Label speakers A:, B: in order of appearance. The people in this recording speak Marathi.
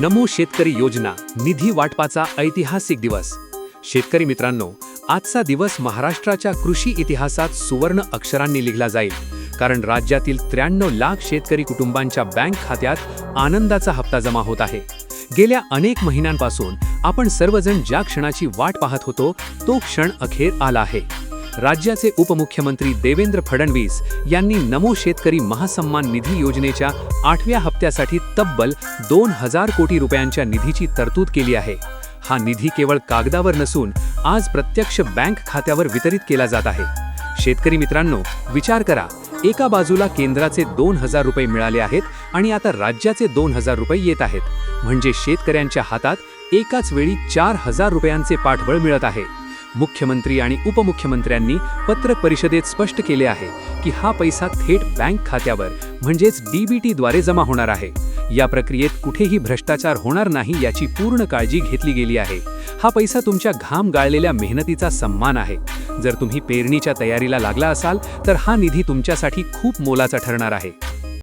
A: नमो शेतकरी योजना निधी वाटपाचा ऐतिहासिक दिवस. शेतकरी मित्रांनो आजचा दिवस महाराष्ट्राच्या कृषी इतिहासात सुवर्ण अक्षरांनी लिहिला जाईल. कारण राज्यातील त्र्याण्णव लाख शेतकरी कुटुंबांच्या बँक खात्यात आनंदाचा हप्ता जमा होत आहे. गेल्या अनेक महिन्यांपासून आपण सर्वजण ज्या क्षणाची वाट पाहत होतो तो क्षण अखेर आला आहे. राज्याचे उपमुख्यमंत्री देवेंद्र फडणवीस यांनी नमो शेतकरी महासन्मान निधी योजनेच्या आठव्या हप्त्यासाठी तब्बल दोन हजार कोटी रुपयांच्या निधीची तरतूद केली आहे. हा निधी केवळ कागदावर नसून आज प्रत्यक्ष बँक खात्यावर वितरित केला जात आहे. शेतकरी मित्रांनो विचार करा. एका बाजूला केंद्राचे दोन हजार रुपये मिळाले आहेत आणि आता राज्याचे दोन हजार रुपये येत आहेत. म्हणजे शेतकऱ्यांच्या हातात एकाच वेळी चार हजार रुपयांचे पाठबळ मिळत आहे. मुख्यमंत्री आणि उपमुख्यमंत्र्यांनी पत्र परिषदेत स्पष्ट केले आहे की हा पैसा थेट बँक खात्यावर म्हणजेच डीबीटीद्वारे जमा होणार आहे. या प्रक्रियेत कुठेही भ्रष्टाचार होणार नाही याची पूर्ण काळजी घेतली गेली आहे. हा पैसा तुमच्या घाम गाळलेल्या मेहनतीचा सन्मान आहे. जर तुम्ही पेरणीच्या तयारीला लागला असाल तर हा निधी तुमच्यासाठी खूप मोलाचा ठरणार आहे.